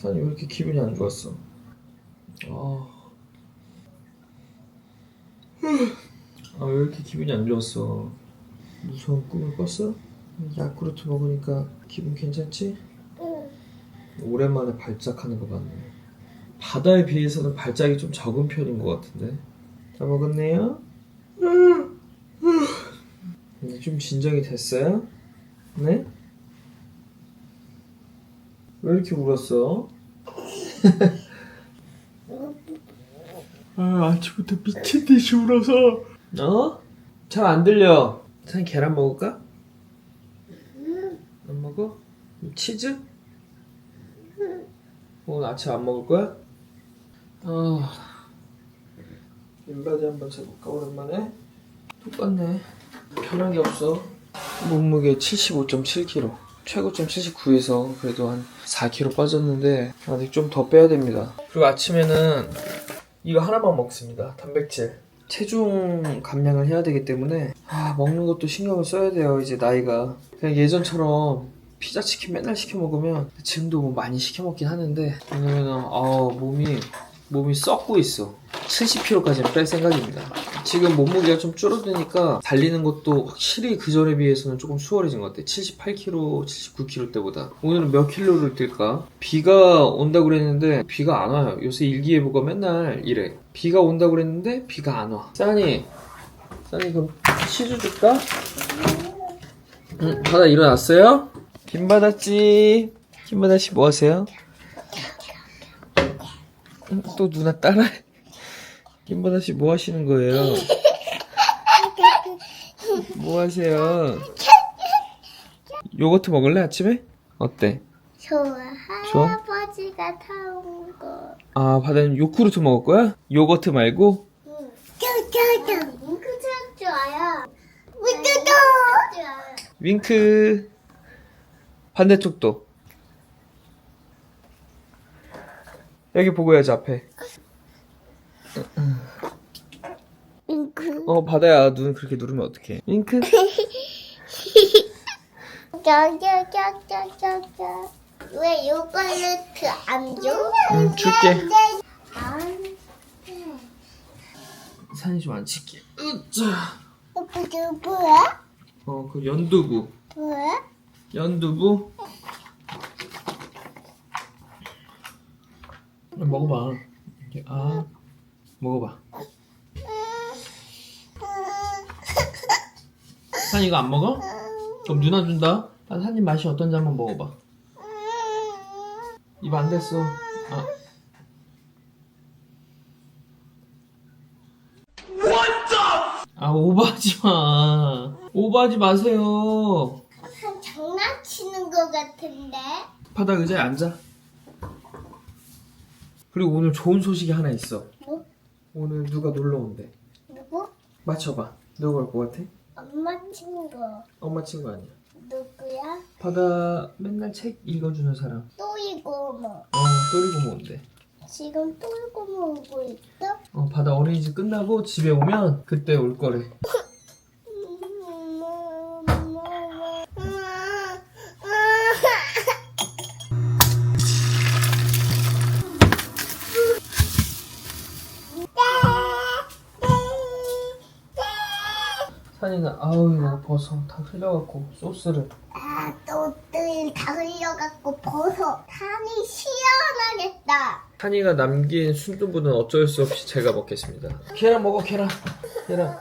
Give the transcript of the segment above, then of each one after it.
산이 왜 이렇게 기분이 안 좋았어? 아, 아, 왜 이렇게 기분이 안 좋았어? 무서운 꿈을 꿨어? 야쿠르트 먹으니까 기분 괜찮지? 오랜만에 발작하는 거 같네. 바다에 비해서는 발작이 좀 적은 편인 것 같은데. 다 먹었네요? 이제 좀 진정이 됐어요? 네? 왜 이렇게 울었어? 아, 아침부터 미친 듯이 울어서. 어? 잘 안 들려. 산 계란 먹을까? 안 먹어? 치즈? 오늘 아침 안 먹을 거야? 아, 인바디 한번 재볼까 오랜만에? 똑같네. 변한 게 없어. 몸무게 75.7kg. 최고점 79에서 그래도 한 4kg 빠졌는데 아직 좀 더 빼야 됩니다. 그리고 아침에는 이거 하나만 먹습니다. 단백질. 체중 감량을 해야 되기 때문에 아, 먹는 것도 신경을 써야 돼요. 이제 나이가 그냥 예전처럼 피자 치킨 맨날 시켜 먹으면 지금도 뭐 많이 시켜 먹긴 하는데 왜냐면은 아 몸이 몸이 썩고 있어. 70kg까지는 뺄 생각입니다. 지금 몸무게가 좀 줄어드니까 달리는 것도 확실히 그 전에 비해서는 조금 수월해진 것 같아. 78kg, 79kg 때보다. 오늘은 몇 킬로를 뛸까? 비가 온다고 그랬는데 비가 안 와요. 요새 일기예보가 맨날 이래. 비가 온다고 그랬는데 비가 안 와. 싸니, 싸니 그럼 치즈 줄까? 응, 바다 일어났어요? 김바다씨, 김바다씨 뭐 하세요? 응, 또 누나 따라. 김바다씨 뭐 하시는 거예요? 뭐 하세요? 요거트 먹을래 아침에? 어때? 좋아. 좋아? 할아버지가 타온 거. 아 바다는 요구르트 먹을 거야? 요거트 말고? 응. 윙크 참 좋아요. 윙크도. 좋아요. 윙크 반대쪽도 여기 보고 해야지 앞에 윙크. 어 바다야 눈 그렇게 누르면 어떡해 윙크 짜짜짜짜짜짜. 왜 요거트 안 줘? 응 줄게 안. 산이 좀 안 칠게 으짜 이거 뭐야? 어그 연두부 뭐야? 연두부 먹어봐 이렇게 아 먹어봐 산 이거 안 먹어? 그럼 누나 준다 난한입 맛이 어떤지 한번 먹어봐 입 안 됐어 아. 아 오버하지 마 오버하지 마세요 한 장난치는 거 같은데? 바닥 의자에 앉아. 그리고 오늘 좋은 소식이 하나 있어. 뭐? 오늘 누가 놀러 온대. 누구? 맞춰봐. 누구 올것 같아? 엄마 친구. 엄마 친구 아니야. 누구야? 바다 맨날 책 읽어주는 사람. 또 이거 뭐? 어, 또리고 온대. 지금 또 이거 먹고 있어? 어, 바다 어린이집 끝나고 집에 오면 그때 올 거래. 산이는 아우 이거 버섯 다 흘려갖고 소스를. 아, 또들 다 흘려갖고 버섯. 산이 시원하겠다. 산이가 남긴 순두부는 어쩔 수 없이 제가 먹겠습니다. 계란 먹어 계란. 계란.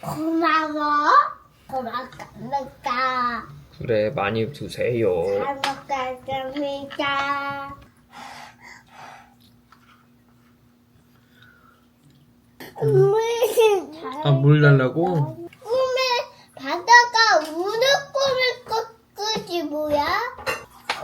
고마워. 고맙습니다. 그래 많이 드세요. 잘 먹겠습니다. 꿈을 아물 달라고? 바다가 우는 꿈을 꿨지 뭐야?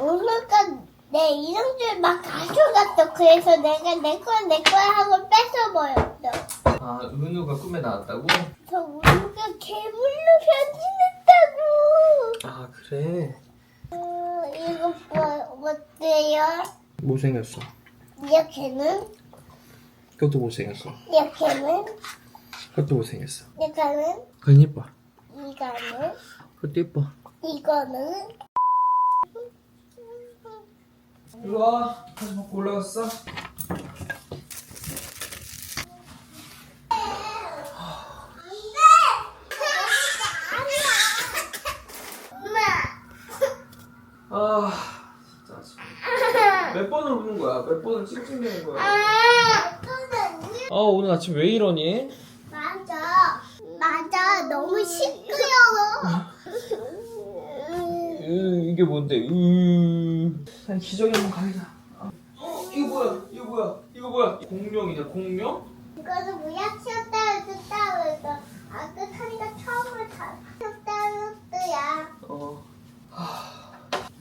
오늘까 내 이름줄 막 가져갔어. 그래서 내가 내 거야 내 거야 하고 뺏어버렸어. 아 은우가 꿈에 나왔다고? 저 우리가 괴물로 변신했다고. 아 그래. 어, 이거 뭐 어때요? 못생겼어. 이렇게는 그것도 못생겼어. 이렇게는 그것도 못생겼어. 이거는 그건 이뻐. 이거는 그것도 이뻐. 이거는 일로 와. 다시 먹고 올라갔어? 아, 진짜. 몇 번을 우는 거야? 몇 번을 찡찡대는 거야? 아, 오늘 아침 왜 이러니? 맞아. 맞아. 너무 시끄러워. 으, 이게 뭔데? 으. 한 기저귀 한번 가리자. 어, 이거 뭐야? 이거 뭐야? 이거 뭐야? 공룡이냐, 공룡? 이거는 뭐야? 치웠다 줬다 그래서 아까 타니까 처음으로 다 치웠다 줬다야. 어. 하...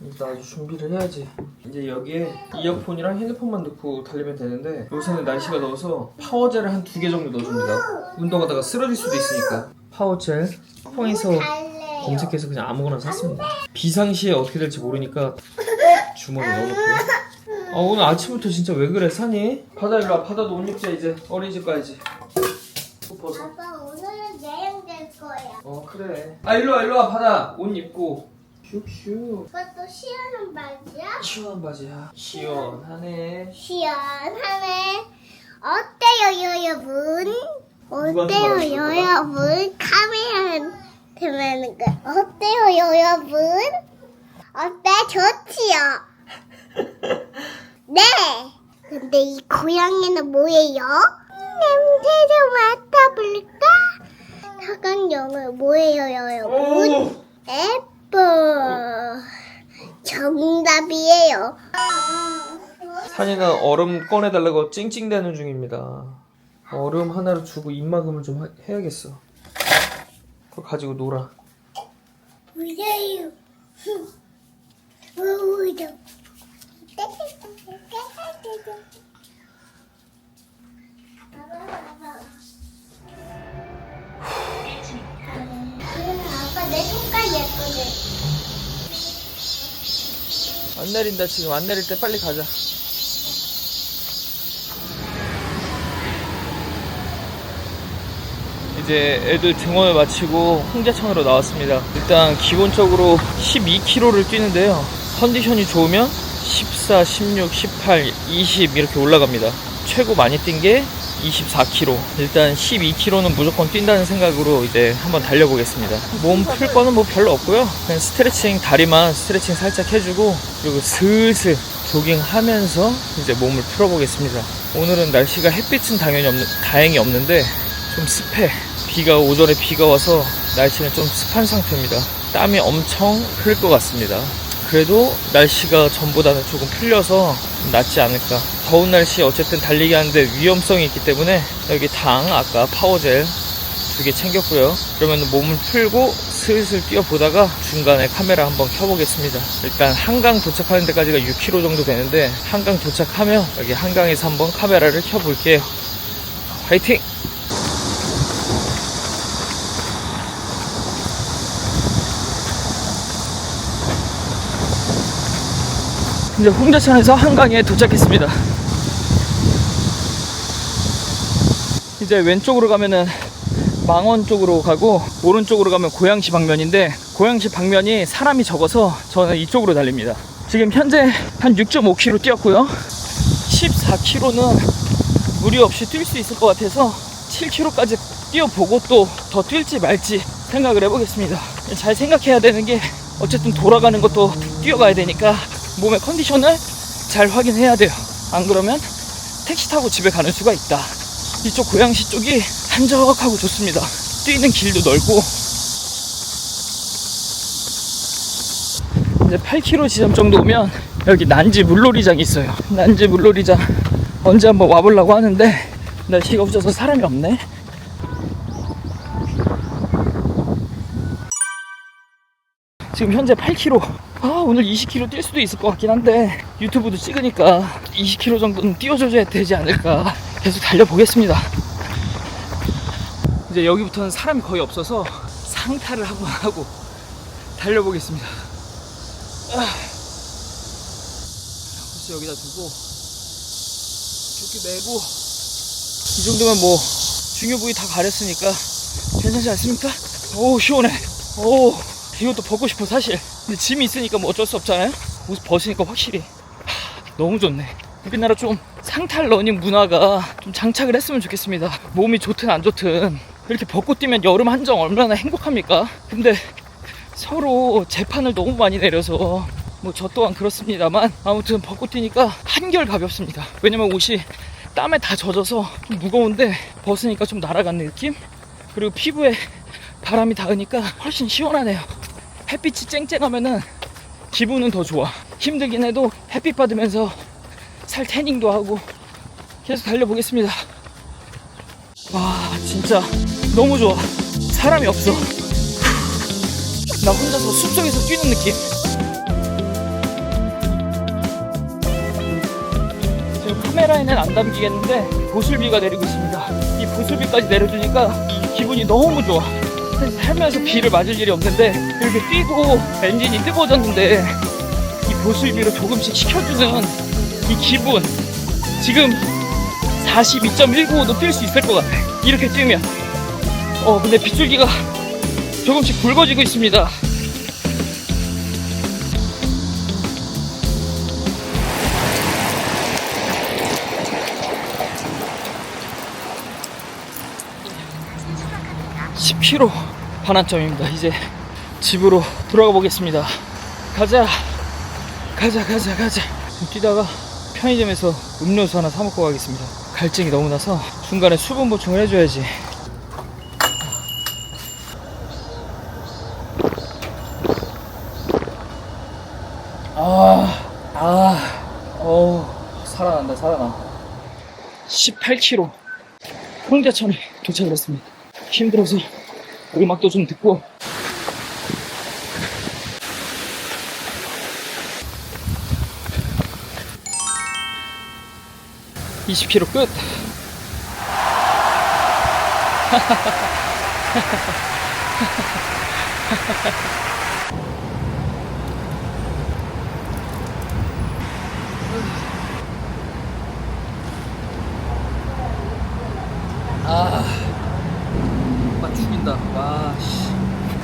일단 아주 준비를 해야지. 이제 여기에 이어폰이랑 핸드폰만 넣고 달리면 되는데 요새는 날씨가 더워서 파워젤을 한 두 개 정도 넣어줍니다. 운동하다가 쓰러질 수도 있으니까. 파워젤 쿠팡에서 갈래요. 검색해서 그냥 아무거나 샀습니다. 비상시에 어떻게 될지 모르니까 주머니에 넣어놓고요. 어, 오늘 아침부터 진짜 왜 그래 사니? 바다 일로 와 바다도 옷 입자 이제 어린이집 가야지. 옷 벗어. 아빠 오늘은 내일 될 거야. 어 그래. 아 일로 와 일로 와 바다 옷 입고. 슉슉. 그것도 시원한 바지야? 시원한 바지야. 시원하네. 시원하네. 어때요, 여러분? 어때요? 여러분? 카메라 대면은 거 어때요, 여러분? 어때? 좋지요? 네. 근데 이 고양이는 뭐예요? 냄새 좀 맡아볼까? 작은 영어 뭐예요, 여러분? 오. 애플. 정답이에요. 산이는 얼음 꺼내달라고 찡찡대는 중입니다. 얼음 하나를 주고 입막음을 좀 하- 해야겠어. 그거 가지고 놀아. 안 내린다 지금 안 내릴 때 빨리 가자. 이제 애들 등원을 마치고 홍자천으로 나왔습니다. 일단 기본적으로 12km를 뛰는데요. 컨디션이 좋으면 14, 16, 18, 20 이렇게 올라갑니다. 최고 많이 뛴 게 24km. 일단 12km는 무조건 뛴다는 생각으로 이제 한번 달려보겠습니다. 몸 풀 거는 뭐 별로 없고요. 그냥 스트레칭, 다리만 스트레칭 살짝 해주고 그리고 슬슬 조깅하면서 이제 몸을 풀어보겠습니다. 오늘은 날씨가 햇빛은 당연히 없는, 다행히 없는데 좀 습해. 비가 오전에 비가 와서 날씨는 좀 습한 상태입니다. 땀이 엄청 흘것 같습니다. 그래도 날씨가 전보다는 조금 풀려서 낫지 않을까. 더운 날씨 어쨌든 달리기 하는데 위험성이 있기 때문에 여기 당 아까 파워젤 두 개 챙겼고요. 그러면 몸을 풀고 슬슬 뛰어보다가 중간에 카메라 한번 켜보겠습니다. 일단 한강 도착하는 데까지가 6km 정도 되는데 한강 도착하면 여기 한강에서 한번 카메라를 켜볼게요. 화이팅! 이제 홍자천에서 한강에 도착했습니다. 이제 왼쪽으로 가면은 망원 쪽으로 가고 오른쪽으로 가면 고양시 방면인데 고양시 방면이 사람이 적어서 저는 이쪽으로 달립니다. 지금 현재 한 6.5km 뛰었고요. 14km는 무리 없이 뛸 수 있을 것 같아서 7km까지 뛰어보고 또 더 뛸지 말지 생각을 해보겠습니다. 잘 생각해야 되는 게 어쨌든 돌아가는 것도 뛰어가야 되니까 몸의 컨디션을 잘 확인해야 돼요. 안 그러면 택시 타고 집에 가는 수가 있다. 이쪽 고양시 쪽이 한적하고 좋습니다. 뛰는 길도 넓고 이제 8km 지점 정도 오면 여기 난지 물놀이장이 있어요. 난지 물놀이장 언제 한번 와보려고 하는데 날씨가 없어서 사람이 없네. 지금 현재 8km. 아, 오늘 20km 뛸 수도 있을 것 같긴 한데 유튜브도 찍으니까 20km 정도는 뛰어줘야 되지 않을까. 계속 달려보겠습니다. 이제 여기부터는 사람이 거의 없어서 상타를 한번 하고 달려보겠습니다. 아. 벌써 여기다 두고 이렇게 메고 이 정도면 뭐 중요 부위 다 가렸으니까 괜찮지 않습니까? 오 시원해. 오 이것도 벗고 싶어 사실. 근데 짐이 있으니까 뭐 어쩔 수 없잖아요. 옷 벗으니까 확실히 하, 너무 좋네. 우리나라 좀 상탈 러닝 문화가 좀 장착을 했으면 좋겠습니다. 몸이 좋든 안 좋든 이렇게 벚꽃 뛰면 여름 한정 얼마나 행복합니까? 근데 서로 재판을 너무 많이 내려서 뭐 저 또한 그렇습니다만 아무튼 벚꽃 뛰니까 한결 가볍습니다. 왜냐면 옷이 땀에 다 젖어서 좀 무거운데 벗으니까 좀 날아가는 느낌? 그리고 피부에 바람이 닿으니까 훨씬 시원하네요. 햇빛이 쨍쨍하면은 기분은 더 좋아. 힘들긴 해도 햇빛 받으면서 살 태닝도 하고 계속 달려보겠습니다. 와, 진짜 너무 좋아. 사람이 없어. 나 혼자서 숲속에서 뛰는 느낌. 지금 카메라에는 안 담기겠는데 보슬비가 내리고 있습니다. 이 보슬비까지 내려주니까 기분이 너무 좋아. 살면서 비를 맞을 일이 없는데 이렇게 뛰고 엔진이 뜨거워졌는데 이 보슬비로 조금씩 식혀주는 이 기분. 지금 42.195도 뛸 수 있을 것 같아. 이렇게 뛰면. 어 근데 빗줄기가 조금씩 굵어지고 있습니다. (10km) 반환점입니다. 이제 집으로 돌아가 보겠습니다. 가자. 가자 가자 가자. 뛰다가 편의점에서 음료수 하나 사 먹고 가겠습니다. 갈증이 너무 나서 중간에 수분 보충을 해줘야지. 아 아어 살아난다 살아나. 18km 홍자천에 도착을 했습니다. 힘들어서 음악도 좀 듣고. (20 k m) 끝 맛 죽인다. 와, 씨.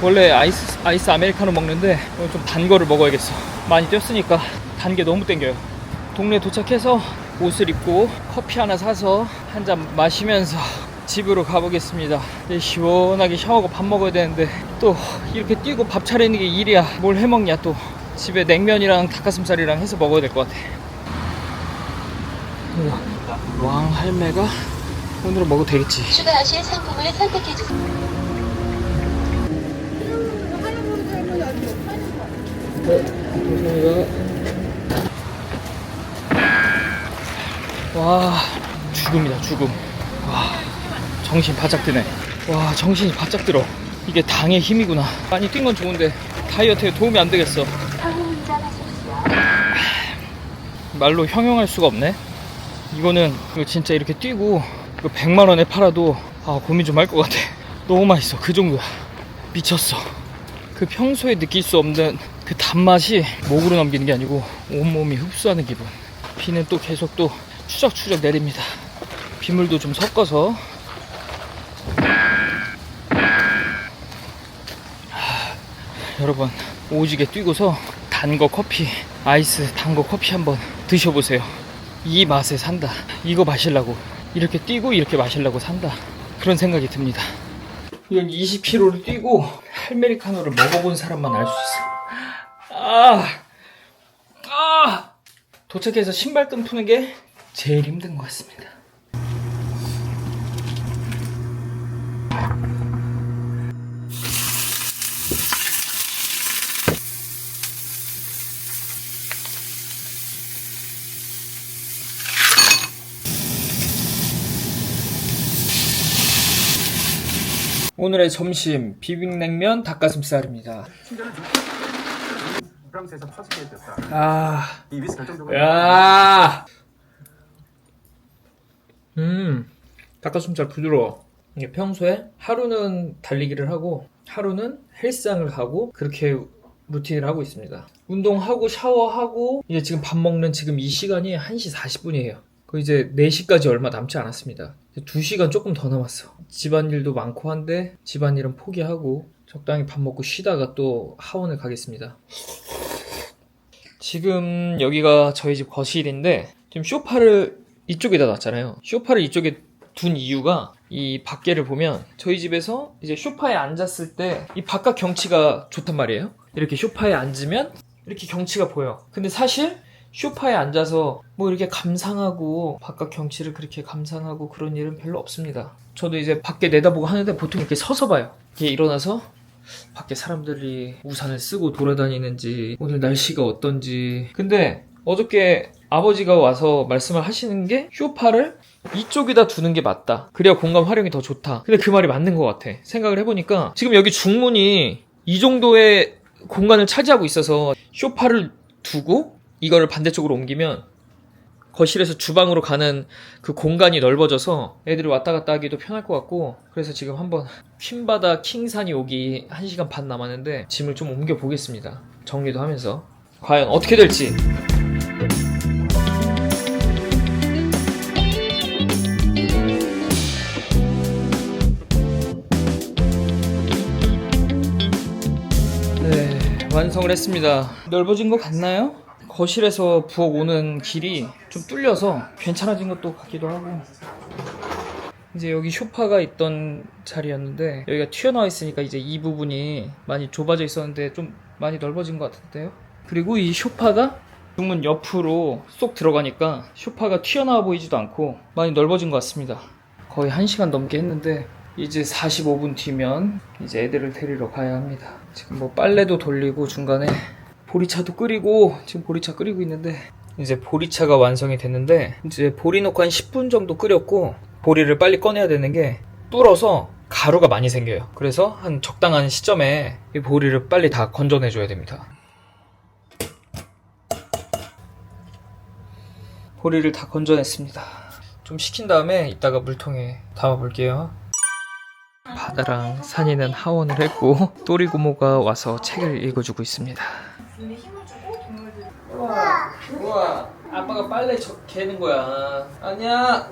원래 아이스 아이스 아메리카노 먹는데 오늘 좀 단 거를 먹어야겠어. 많이 뛰었으니까 단 게 너무 땡겨요. 동네 도착해서 옷을 입고 커피 하나 사서 한 잔 마시면서 집으로 가보겠습니다. 이제 시원하게 샤워하고 밥 먹어야 되는데 또 이렇게 뛰고 밥 차리는 게 일이야. 뭘 해먹냐 또. 집에 냉면이랑 닭가슴살이랑 해서 먹어야 될 것 같아. 왕 할매가 오늘은 먹어도 되겠지. 추가하실 상품을 선택해 주세요. 와 죽음이다 죽음. 와 정신 바짝 드네. 와 정신이 바짝 들어. 이게 당의 힘이구나. 많이 뛴 건 좋은데 다이어트에 도움이 안 되겠어. 말로 형용할 수가 없네. 이거는 이거 진짜 이렇게 뛰고 이거 100만 원에 팔아도 아 고민 좀 할 것 같아. 너무 맛있어 그 정도야. 미쳤어. 그 평소에 느낄 수 없는 그 단맛이 목으로 넘기는 게 아니고 온몸이 흡수하는 기분. 비는 또 계속 또 추적추적 내립니다. 빗물도 좀 섞어서. 하, 여러분 오지게 뛰고서 단 거 커피 아이스 단 거 커피 한번 드셔보세요. 이 맛에 산다. 이거 마시려고. 이렇게 뛰고 이렇게 마시려고 산다. 그런 생각이 듭니다. 이건 20km를 뛰고 할메리카노를 먹어본 사람만 알 수 있어 아, 아, 도착해서 신발끈 푸는 게 제일 힘든 것 같습니다. 오늘의 점심 비빔냉면 닭가슴살입니다. 프랑스에서 퍼지게 됐다. 아, 이 위스 결정적으로 야, 음, 닭가슴살 부드러워. 이게 평소에 하루는 달리기를 하고 하루는 헬스장을 가고 그렇게 루틴을 하고 있습니다. 운동하고 샤워하고 이제 지금 밥 먹는 지금 이 시간이 1시 40분이에요. 그 이제 4시까지 얼마 남지 않았습니다. 2시간 조금 더 남았어. 집안일도 많고 한데 집안일은 포기하고 적당히 밥 먹고 쉬다가 또 하원을 가겠습니다. 지금 여기가 저희 집 거실인데 지금 쇼파를 이쪽에다 놨잖아요. 쇼파를 이쪽에 둔 이유가 이 밖에를 보면 저희 집에서 이제 쇼파에 앉았을 때 이 바깥 경치가 좋단 말이에요. 이렇게 쇼파에 앉으면 이렇게 경치가 보여. 근데 사실 쇼파에 앉아서 뭐 이렇게 감상하고 바깥 경치를 그렇게 감상하고 그런 일은 별로 없습니다. 저도 이제 밖에 내다보고 하는데 보통 이렇게 서서 봐요. 이렇게 일어나서 밖에 사람들이 우산을 쓰고 돌아다니는지 오늘 날씨가 어떤지. 근데 어저께 아버지가 와서 말씀을 하시는 게 쇼파를 이쪽에다 두는 게 맞다. 그래야 공간 활용이 더 좋다. 근데 그 말이 맞는 것 같아. 생각을 해보니까 지금 여기 중문이 이 정도의 공간을 차지하고 있어서 쇼파를 두고 이거를 반대쪽으로 옮기면 거실에서 주방으로 가는 그 공간이 넓어져서 애들이 왔다 갔다 하기도 편할 것 같고 그래서 지금 한번 퀸바다 킹산이 오기 1시간 반 남았는데 짐을 좀 옮겨 보겠습니다. 정리도 하면서 과연 어떻게 될지 네, 완성을 했습니다. 넓어진 것 같나요? 거실에서 부엌 오는 길이 좀 뚫려서 괜찮아진 것도 같기도 하고. 이제 여기 쇼파가 있던 자리였는데 여기가 튀어나와 있으니까 이제 이 부분이 많이 좁아져 있었는데 좀 많이 넓어진 것 같은데요? 그리고 이 쇼파가 중문 옆으로 쏙 들어가니까 쇼파가 튀어나와 보이지도 않고 많이 넓어진 것 같습니다. 거의 1시간 넘게 했는데 이제 45분 뒤면 이제 애들을 데리러 가야 합니다. 지금 뭐 빨래도 돌리고 중간에 보리차도 끓이고 지금 보리차 끓이고 있는데 이제 보리차가 완성이 됐는데 이제 보리 넣고 한 10분 정도 끓였고 보리를 빨리 꺼내야 되는 게 불어서 가루가 많이 생겨요. 그래서 한 적당한 시점에 이 보리를 빨리 다 건져내 줘야 됩니다. 보리를 다 건져냈습니다. 좀 식힌 다음에 이따가 물통에 담아 볼게요. 바다랑 산이는 하원을 했고 또리고모가 와서 책을 읽어주고 있습니다. 우와, 우와, 아빠가 빨래 저, 개는 거야. 아니야.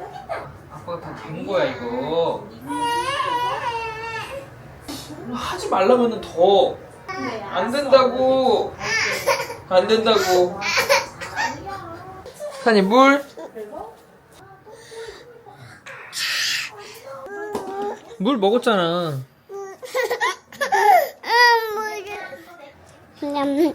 아빠가 다 갠 거야 이거. 하지 말라면은 더. 안 된다고. 안 된다고. 산이 물. 물 먹었잖아. 냠,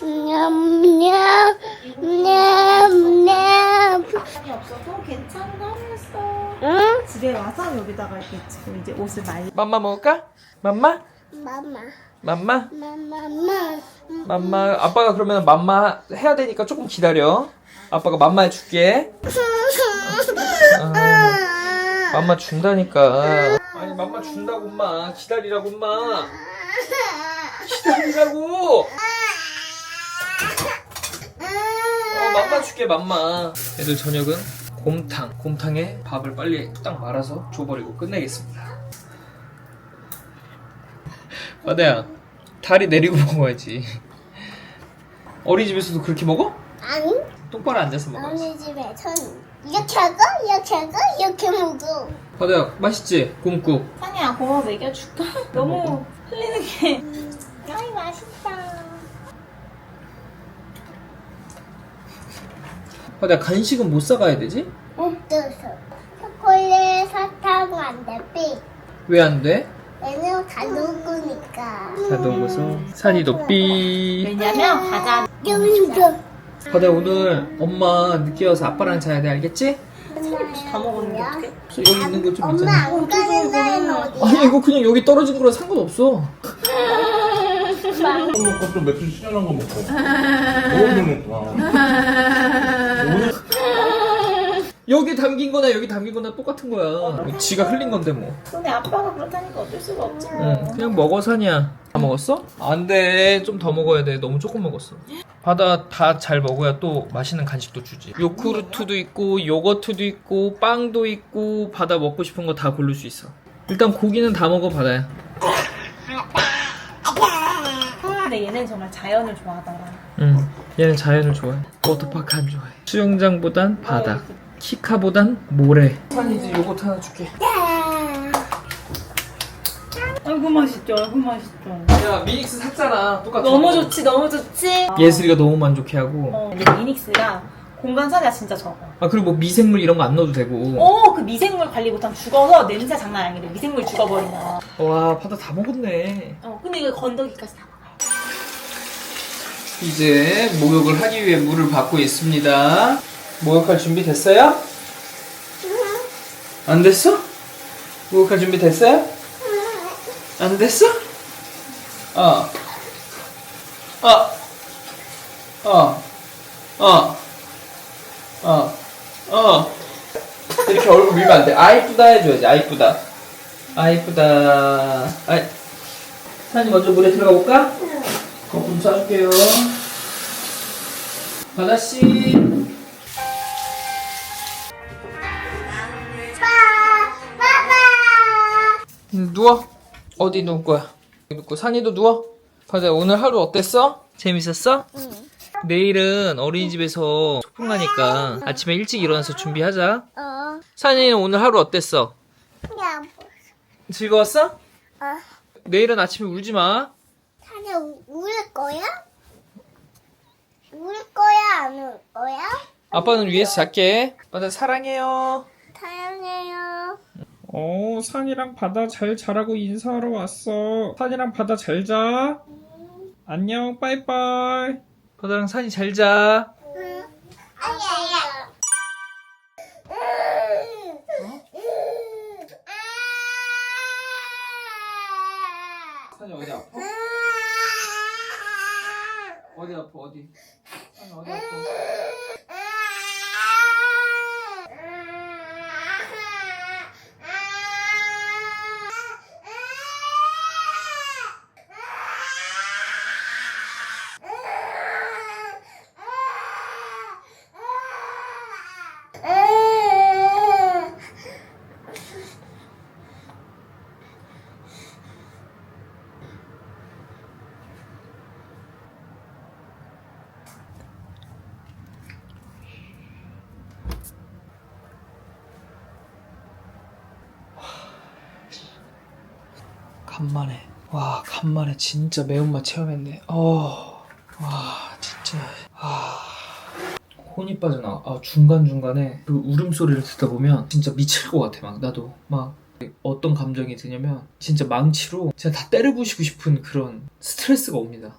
냠, 냠, 냠. 시간이 없어서 괜찮아 했어. 응? 집에 와서 여기다가 이렇게 지금 이제 옷을 말리. 맘마 먹을까? 맘마? 마마, 맘마? 마마 마. 맘마 아빠가 그러면 맘마 해야 되니까 조금 기다려 아빠가 맘마 해줄게 아, 맘마 준다니까 아니 맘마 준다고 엄마 기다리라고 엄마 기다리라고 어, 맘마 줄게 맘마 애들 저녁은 곰탕 곰탕에 밥을 빨리 딱 말아서 줘버리고 끝내겠습니다 바다야 다리 내리고 먹어야지 어린이집에서도 그렇게 먹어? 아니, 똑바로 앉아서 먹어야지 언니 집에선 이렇게 하고, 이렇게 하고, 이렇게 먹어. 바다야 맛있지? 곰국 산이야 고마 먹여줄까? 너무 흘리는 게. 아이, 맛있다. 바다야 간식은 못 사가야 되지? 없어서. 초콜릿, 사탕, 안 돼, 삐. 왜 안 돼? 얘는 다 녹으니까. 다 먹어서 산이도 삐 왜냐면 과자. 여기도. 바다야 오늘 엄마 늦게 와서 아빠랑 자야 돼 알겠지? 다 먹었는데 어떡해? 여기 있는 거 좀 엄마 있잖아 안 가는 날은 어디야? 아니 이거 그냥 여기 떨어진 거랑 상관없어 거 먹고 또 며칠 시원한 거 먹고 너무 먹구나 여기 담긴 거나 여기 담긴 거나 똑같은 거야 지가 흘린 건데 뭐 근데 아빠가 그렇다니까 어쩔 수가 없지. 응, 그냥 먹어 산이야. 다 먹었어? 안 돼. 좀 더 먹어야 돼. 너무 조금 먹었어. 바다 다 잘 먹어야 또 맛있는 간식도 주지. 요구르트도 있고 요거트도 있고 빵도 있고 바다 먹고 싶은 거 다 고를 수 있어. 일단 고기는 다 먹어 바다야. 근데 얘는 정말 자연을 좋아하더라. 응. 얘는 자연을 좋아해. 워터파크 안 좋아해. 수영장보단 바다. 키카보단 모래. 산이지 요거트 하나 줄게. 아이고 맛있죠 아이고 맛있죠 야 미닉스 샀잖아 똑같은 너무 거. 좋지 너무 좋지 예슬이가 너무 만족해하고 어, 근데 미닉스가 공간 차지가 진짜 적어 아 그리고 뭐 미생물 이런 거 안 넣어도 되고 오, 그 미생물 관리 못하면 죽어서 냄새 장난 아니래. 미생물 죽어버리면. 와 바다 다 먹었네 어, 근데 이거 건더기까지 다 먹어요. 이제 목욕을 하기 위해 물을 받고 있습니다 목욕할 준비 됐어요? 안 됐어? 목욕할 준비 됐어요? 안 됐어? 어. 어. 어. 어. 어. 어. 이렇게 얼굴 밀면 안 돼. 아 이쁘다 해줘야지. 아 이쁘다. 아 이쁘다. 아. 사장님 먼저 물에 들어가 볼까? 거품 쏴줄게요. 바다씨. 누워. 어디 누울 거야? 눕고 산이도 누워. 바다 오늘 하루 어땠어? 재밌었어? 응. 내일은 어린이집에서 소풍 가니까 아침에 일찍 일어나서 준비하자. 어. 산이는 오늘 하루 어땠어? 야, 즐거웠어? 어. 내일은 아침에 울지 마. 타냐 울 거야? 울 거야 안 울 거야? 아빠는 위에서 잘게. 바다 사랑해요. 사랑해요. 어, 산이랑 바다 잘 자라고 인사하러 왔어. 산이랑 바다 잘 자. 안녕, 빠이빠이. 바다랑 산이 잘 자. 응. 아야야. 산이 어디 아파? 어디 아파, 어디? 산이 어디 아파? 간만에 진짜 매운맛 체험했네. 어, 와, 진짜. 아. 혼이 빠져나와. 아, 중간중간에 그 울음소리를 듣다 보면 진짜 미칠 것 같아, 막. 나도. 막. 어떤 감정이 드냐면 진짜 망치로 진짜 다 때려 부시고 싶은 그런 스트레스가 옵니다.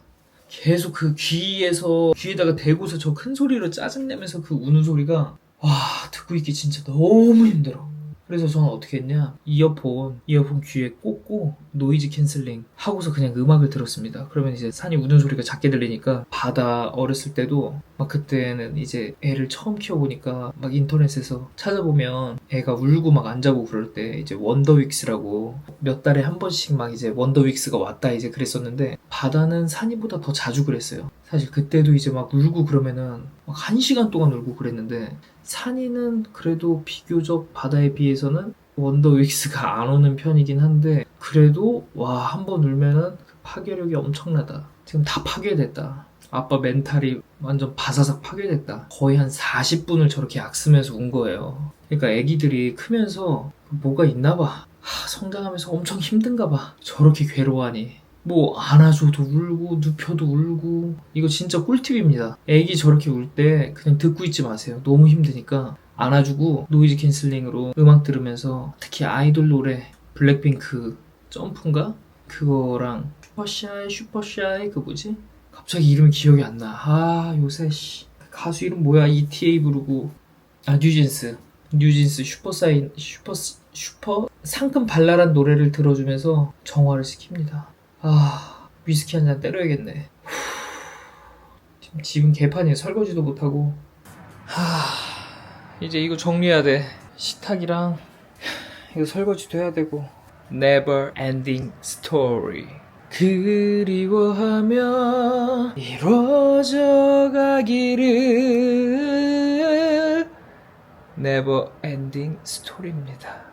계속 그 귀에서 귀에다가 대고서 저 큰 소리로 짜증내면서 그 우는 소리가 와 듣고 있기 진짜 너무 힘들어. 그래서 저는 어떻게 했냐? 이어폰 이어폰 귀에 꽂고 노이즈 캔슬링 하고서 그냥 음악을 들었습니다. 그러면 이제 산이 우는 소리가 작게 들리니까 바다 어렸을 때도 막 그때는 이제 애를 처음 키워보니까 막 인터넷에서 찾아보면 애가 울고 막 안 자고 그럴 때 이제 원더윅스라고 몇 달에 한 번씩 막 이제 원더윅스가 왔다 이제 그랬었는데 바다는 산이보다 더 자주 그랬어요. 사실 그때도 이제 막 울고 그러면은 막 한 시간 동안 울고 그랬는데 산이는 그래도 비교적 바다에 비해서는 원더윅스가 안 오는 편이긴 한데 그래도 와 한 번 울면은 그 파괴력이 엄청나다. 지금 다 파괴됐다 아빠 멘탈이 완전 바사삭 파괴됐다. 거의 한 40분을 저렇게 악쓰면서 운 거예요. 그러니까 애기들이 크면서 뭐가 있나 봐. 하, 성장하면서 엄청 힘든가 봐. 저렇게 괴로워하니. 뭐 안아줘도 울고 눕혀도 울고. 이거 진짜 꿀팁입니다. 애기 저렇게 울 때 그냥 듣고 있지 마세요. 너무 힘드니까 안아주고 노이즈 캔슬링으로 음악 들으면서 특히 아이돌 노래 블랙핑크 점프인가? 그거랑 슈퍼샤이 슈퍼샤이 그 뭐지? 갑자기 이름이 기억이 안 나. 아 요새 씨 가수 이름 뭐야? ETA 부르고 아 뉴진스 뉴진스 슈퍼사인 슈퍼 슈퍼 상큼 발랄한 노래를 들어주면서 정화를 시킵니다. 아 위스키 한 잔 때려야겠네. 후, 지금 집은 개판이에요. 설거지도 못하고. 하 이제 이거 정리해야 돼. 식탁이랑 이거 설거지도 해야 되고. Never ending story. 그리워하며 이루어져 가기를 Never ending story입니다.